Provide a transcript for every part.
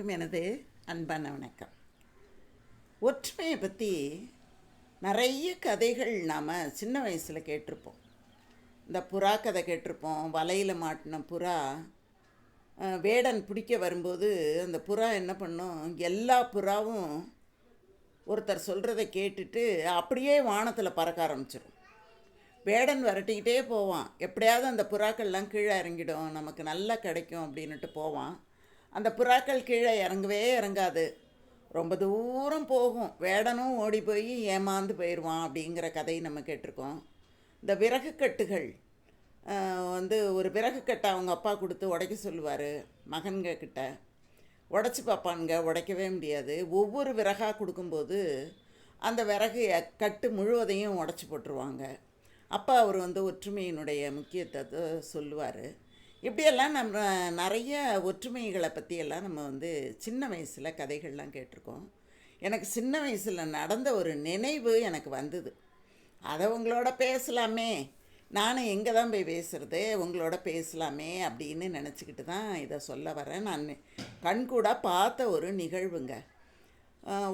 அனைவருக்கும் எனது அன்பான வணக்கம். ஒற்றுமையை பற்றி நிறைய கதைகள் நாம் சின்ன வயசில் கேட்டிருப்போம். இந்த புறா கதை கேட்டிருப்போம் வலையில் மாட்டின புறா வேடன் பிடிக்க வரும்போது அந்த புறா என்ன பண்ணும்? எல்லா புறாவும் ஒருத்தர் சொல்கிறத கேட்டுட்டு அப்படியே வானத்தில் பறக்க ஆரம்பிச்சிடும் வேடன் விரட்டிக்கிட்டே போவான். எப்படியாவது அந்த புறாக்கள்லாம் கீழே இறங்கிடும். நமக்கு நல்லா கிடைக்கும் அப்படின்னுட்டு போவான். அந்த புறாக்கள் கீழே இறங்கவே இறங்காது. ரொம்ப தூரம் போகும். வேடனும் ஓடி போய் ஏமாந்து போயிடுவான் அப்படிங்கிற கதையை நம்ம கேட்டிருக்கோம். இந்த விறகு கட்டுகள் வந்து ஒரு விறகு கட்டை அவங்க அப்பா கொடுத்து உடைக்க சொல்லுவார் மகன்க கிட்ட. உடச்சி பார்ப்பானுங்க உடைக்கவே முடியாது. ஒவ்வொரு விறகாக கொடுக்கும்போது அந்த விறகு கட்டு முழுவதையும் உடச்சி போட்டுருவாங்க. அப்பா அவர் வந்து ஒற்றுமையினுடைய முக்கியத்துவத்தை சொல்லுவார். இப்படியெல்லாம் நம்ம நிறைய ஒற்றுமைகளை பற்றியெல்லாம் நம்ம வந்து சின்ன வயசில் கதைகள்லாம் கேட்டிருக்கோம். எனக்கு சின்ன வயசில் நடந்த ஒரு நினைவு எனக்கு வந்தது. அதை உங்களோட பேசலாமே. நானும் எங்கே தான் போய் பேசுகிறது உங்களோட பேசலாமே அப்படின்னு நினச்சிக்கிட்டு தான் இதை சொல்ல வரேன். நான் கண்கூடாக பார்த்த ஒரு நிகழ்வுங்க.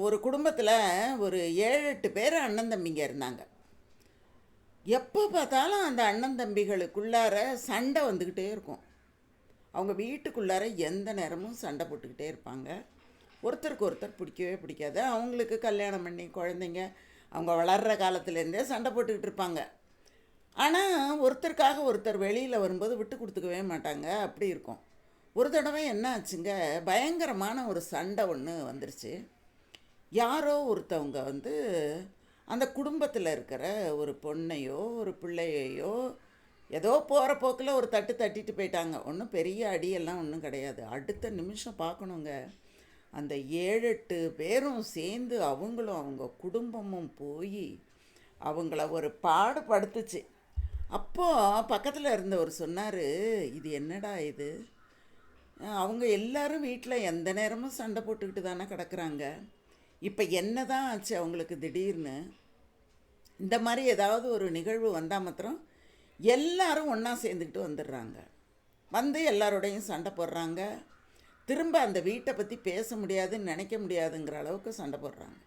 ஒரு குடும்பத்தில் ஒரு ஏழு எட்டு பேர் அண்ணன் தம்பிங்க இருந்தாங்க. எப்போ பார்த்தாலும் அந்த அண்ணன் தம்பிகளுக்குள்ளார சண்டை வந்துக்கிட்டே இருக்கும். அவங்க வீட்டுக்குள்ளார எந்த நேரமும் சண்டை போட்டுக்கிட்டே இருப்பாங்க. ஒருத்தருக்கு ஒருத்தர் பிடிக்கவே பிடிக்காது. அவங்களுக்கு கல்யாணம் பண்ணி குழந்தைங்க அவங்க வளர்கிற காலத்துலேருந்தே சண்டை போட்டுக்கிட்டு இருப்பாங்க. ஆனால் ஒருத்தருக்காக ஒருத்தர் வெளியில் வரும்போது விட்டு கொடுத்துக்கவே மாட்டாங்க. அப்படி இருக்கும். ஒரு தடவை என்ன ஆச்சுங்க? பயங்கரமான ஒரு சண்டை ஒன்று வந்துருச்சு. யாரோ ஒருத்தவங்க வந்து அந்த குடும்பத்தில் இருக்கிற ஒரு பொண்ணையோ ஒரு பிள்ளையையோ ஏதோ போகிற போக்கில் ஒரு தட்டு தட்டிட்டு போயிட்டாங்க. ஒன்றும் பெரிய அடியெல்லாம் ஒன்றும் கிடையாது. அடுத்த நிமிஷம் பார்க்கணுங்க. அந்த ஏழு எட்டு பேரும் சேர்ந்து அவங்களும் அவங்க குடும்பமும் போய் அவங்கள ஒரு பாடுபடுத்துச்சு அப்போது பக்கத்தில் இருந்தவர் சொன்னார் இது என்னடா இது? அவங்க எல்லாரும் வீட்டில் எந்த நேரமும் சண்டை போட்டுக்கிட்டு தானே கிடக்குறாங்க. இப்போ என்ன தான் ஆச்சு அவங்களுக்கு திடீர்னு? இந்த மாதிரி ஏதாவது ஒரு நிகழ்வு வந்தால் மாத்திரம் எல்லாரும் ஒன்றா சேர்ந்துக்கிட்டு வந்துடுறாங்க. வந்து எல்லாரோடையும் சண்டை போடுறாங்க. திரும்ப அந்த வீட்டை பற்றி பேச முடியாதுன்னு நினைக்க முடியாதுங்கிற அளவுக்கு சண்டை போடுறாங்க.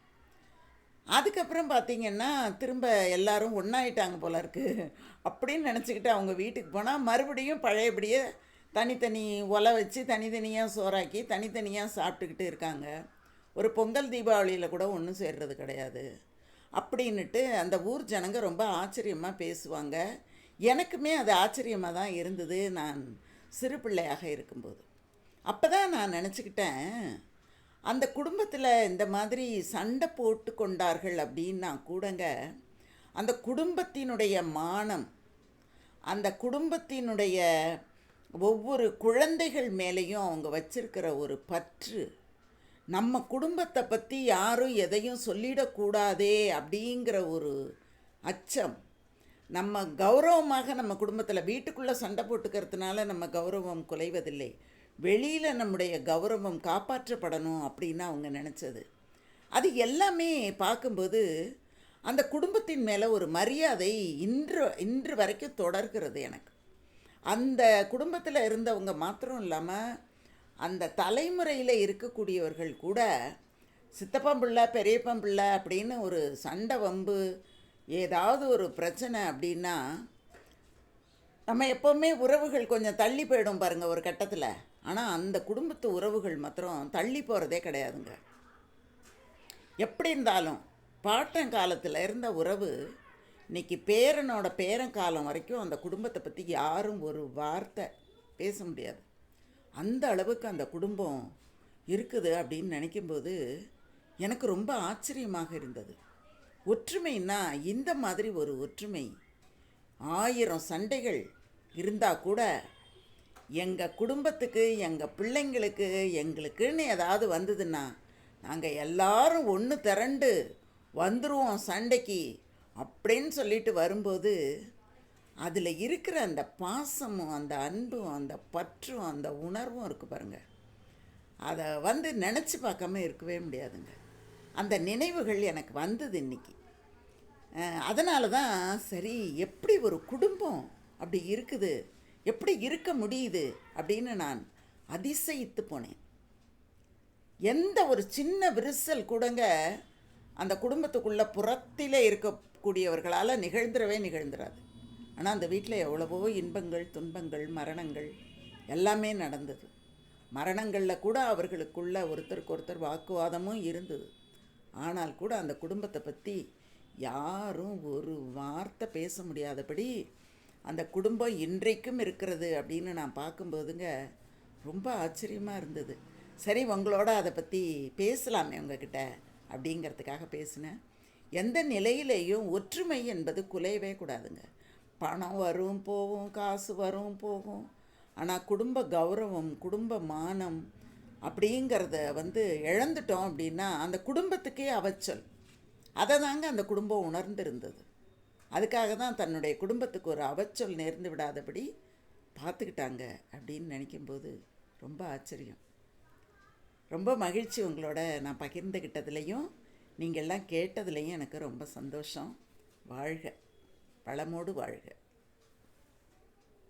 அதுக்கப்புறம் பார்த்தீங்கன்னா திரும்ப எல்லாரும் ஒன்றாயிட்டாங்க போல இருக்குது அப்படின்னு நினச்சிக்கிட்டு அவங்க வீட்டுக்கு போனால் மறுபடியும் பழையபடியே தனித்தனி ஒலை வச்சு தனித்தனியாக சோறாக்கி தனித்தனியாக சாப்பிட்டுக்கிட்டு இருக்காங்க. ஒரு பொங்கல் தீபாவளியில் கூட ஒன்றும் சேர்றது கிடையாது. அப்படின்னுட்டு அந்த ஊர் ஜனங்க ரொம்ப ஆச்சரியமாக பேசுவாங்க. எனக்குமே அது ஆச்சரியமாக தான் இருந்தது. நான் சிறு பிள்ளையாக இருக்கும்போது. அப்போ தான் நான் நினச்சிக்கிட்டேன் அந்த குடும்பத்தில் இந்த மாதிரி சண்டை போட்டு கொண்டார்கள் அப்படின்னா கூடங்க அந்த குடும்பத்தினுடைய மானம் அந்த குடும்பத்தினுடைய ஒவ்வொரு குழந்தைகள் மேலேயும் அவங்க வச்சிருக்கிற ஒரு பற்று நம்ம குடும்பத்தை பற்றி யாரும் எதையும் சொல்லிடக்கூடாதே அப்படிங்கிற ஒரு அச்சம். நம்ம கௌரவமாக நம்ம குடும்பத்தில் வீட்டுக்குள்ளே சண்டை போட்டுக்கிறதுனால நம்ம கௌரவம் குலைவதில்லை. வெளியில் நம்முடைய கௌரவம் காப்பாற்றப்படணும் அப்படின்னு அவங்க நினச்சது. அது எல்லாமே பார்க்கும்போது அந்த குடும்பத்தின் மேலே ஒரு மரியாதை இன்று இன்று வரைக்கும் தொடர்கிறது எனக்கு. அந்த குடும்பத்தில் இருந்தவங்க மாத்திரம் இல்லாமல் அந்த தலைமுறையில் இருக்கக்கூடியவர்கள் கூட சித்தப்பன் பிள்ளை பெரியப்பன் பிள்ளை அப்படின்னு ஒரு சண்டை வம்பு ஏதாவது ஒரு பிரச்சனை அப்படின்னா நம்ம எப்போவுமே உறவுகள் கொஞ்சம் தள்ளி போயிடும் பாருங்கள் ஒரு கட்டத்தில். ஆனால் அந்த குடும்பத்து உறவுகள் மாத்திரம் தள்ளி போகிறதே கிடையாதுங்க. எப்படி இருந்தாலும் பாட்டன் காலத்தில் இருந்த உறவு இன்னைக்கு பேரனோட பேரன் காலம் வரைக்கும் அந்த குடும்பத்தை பற்றி யாரும் ஒரு வார்த்தை பேச முடியாது. அந்த அளவுக்கு அந்த குடும்பம் இருக்குது அப்படின்னு நினைக்கும்போது எனக்கு ரொம்ப ஆச்சரியமாக இருந்தது. ஒற்றுமைன்னா இந்த மாதிரி ஒரு ஒற்றுமை. ஆயிரம் சண்டைகள் இருந்தால் கூட எங்கள் குடும்பத்துக்கு எங்கள் பிள்ளைங்களுக்கு எங்களுக்குன்னு ஏதாவது வந்ததுன்னா நாங்கள் எல்லாரும் ஒன்று திரண்டு வந்துருவோம் சண்டைக்கு அப்படின்னு சொல்லிட்டு வரும்போது அதில் இருக்கிற அந்த பாசமும் அந்த அன்பும் அந்த பற்றும் அந்த உணர்வும் இருக்குது பாருங்கள் அதை வந்து நினச்சி பார்க்காம இருக்கவே முடியாதுங்க. அந்த நினைவுகள் எனக்கு வந்தது இன்றைக்கி அதனால தான் சரி எப்படி ஒரு குடும்பம் அப்படி இருக்குது? எப்படி இருக்க முடியுது? அப்படின்னு நான் அதிசயித்து போனேன். எந்த ஒரு சின்ன விரிசல் கூடங்க அந்த குடும்பத்துக்குள்ளே புறத்திலே இருக்கக்கூடியவர்களால் நிகழ்ந்துடவே நிகழ்ந்துராது ஆனால் அந்த வீட்டில் எவ்வளவோ இன்பங்கள் துன்பங்கள் மரணங்கள் எல்லாமே நடந்தது. மரணங்களில் கூட அவர்களுக்குள்ள ஒருத்தருக்கு ஒருத்தர் வாக்குவாதமும் இருந்தது. ஆனால் கூட அந்த குடும்பத்தை பற்றி யாரும் ஒரு வார்த்தை பேச முடியாதபடி அந்த குடும்பம் இன்றைக்கும் இருக்கிறது அப்படின்னு நான் பார்க்கும்போதுங்க ரொம்ப ஆச்சரியமாக இருந்தது. சரி உங்களோட அதை பற்றி பேசலாமே உங்ககிட்ட அப்படிங்கிறதுக்காக பேசினேன். எந்த நிலையிலேயும் ஒற்றுமை என்பது குலையவே கூடாதுங்க. பணம் வரும் போகும் காசு வரும் போகும். ஆனால் குடும்ப கௌரவம் குடும்ப மானம் அப்படிங்கிறத வந்து இழந்துட்டோம் அப்படின்னா அந்த குடும்பத்துக்கே அவச்சல். அதை தாங்க அந்த குடும்பம் உணர்ந்திருந்தது. அதுக்காக தான் தன்னுடைய குடும்பத்துக்கு ஒரு அவச்சொல் நேர்ந்து விடாதபடி பார்த்துக்கிட்டாங்க அப்படின்னு நினைக்கும்போது ரொம்ப ஆச்சரியம். ரொம்ப மகிழ்ச்சி உங்களோட நான் பகிர்ந்துக்கிட்டதுலேயும் நீங்கள் எல்லாம் கேட்டதுலேயும் எனக்கு ரொம்ப சந்தோஷம். வாழ்க. வளமோடு வாழ்க.